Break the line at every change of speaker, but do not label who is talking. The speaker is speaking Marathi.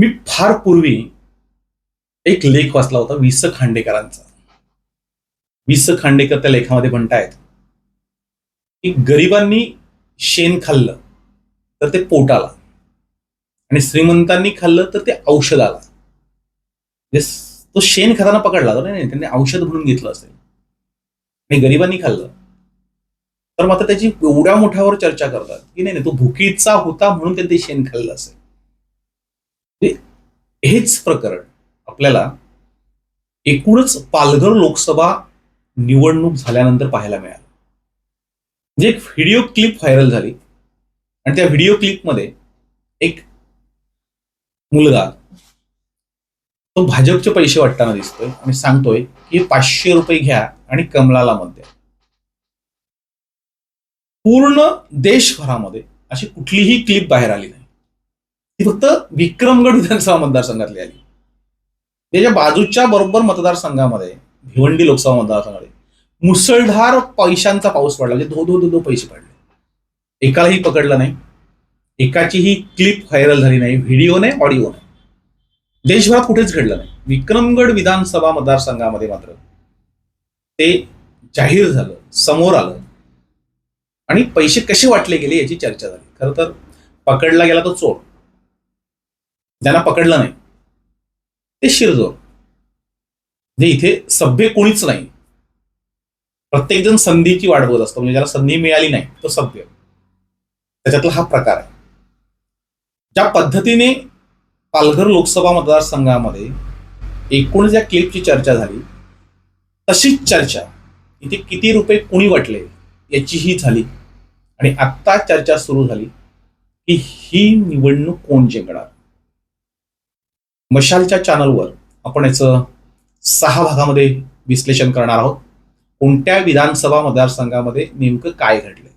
मी फार पूर्वी एक लेख वाचला होता वि स खांडेकरांचा. वि स खांडेकर त्या लेखामध्ये म्हणतायत की गरिबांनी शेण खाल्लं तर ते पोटाला. आणि श्रीमंतांनी खाल्लं तर ते औषधाला. म्हणजे तो शेण खाताना पकडला तर नाही त्यांनी औषध म्हणून घेतलं असेल. आणि गरिबांनी खाल्लं. तर मात्र त्याची एवढ्या मोठ्यावर चर्चा करतात की नाही नाही, तो भुकीचा होता म्हणून त्यांनी ते शेण खाल्लं असेल. हेच प्रकरण आपल्याला एकूणच पालघर लोकसभा निवडणूक झाल्यानंतर पाहायला मिळालं. म्हणजे एक व्हिडिओ क्लिप व्हायरल झाली. आणि त्या व्हिडिओ क्लिपमध्ये एक मुलगा तो भाजपचे पैसे वाटताना दिसतोय आणि सांगतोय की पाचशे रुपये घ्या आणि कमलाला मत द्या. पूर्ण देशभरामध्ये अशी कुठलीही क्लिप बाहेर आली नाही. ती फक्त विक्रमगड विधानसभा मतदारसंघातली आली. त्याच्या बाजूच्या बरोबर मतदारसंघामध्ये भिवंडी लोकसभा मतदारसंघामध्ये मुसळधार पैशांचा पाऊस पडला. म्हणजे धो धो धो धो पैसे पडले. एकालाही पकडलं नाही. एकाचीही क्लिप व्हायरल झाली नाही. व्हिडिओ नाही ऑडिओ नाही देशभरात कुठेच घडलं नाही. विक्रमगड विधानसभा मतदारसंघामध्ये मात्र ते जाहीर झालं समोर आलं. आणि पैसे कसे वाटले गेले याची चर्चा झाली. खरं तर पकडला गेला तो चोर. ज्यांना पकडलं नाही. ते शिरजोर. म्हणजे इथे सभ्य कोणीच नाही. प्रत्येकजण संधीची वाट बघत असतो. म्हणजे ज्याला संधी मिळाली नाही तो सभ्य. त्याच्यातला हा प्रकार आहे. ज्या पद्धतीने पालघर लोकसभा मतदारसंघामध्ये एकूण ज्या क्लिपची चर्चा झाली तशीच चर्चा इथे किती रुपये कुणी वाटले याचीही झाली. आणि आत्ता चर्चा सुरू झाली की ही निवडणूक कोण जिंकणार? मशालच्या चॅनलवर आपण याचं सहा भागामध्ये विश्लेषण करणार आहोत. कोणत्या विधानसभा मतदारसंघामध्ये नेमकं काय घडलं?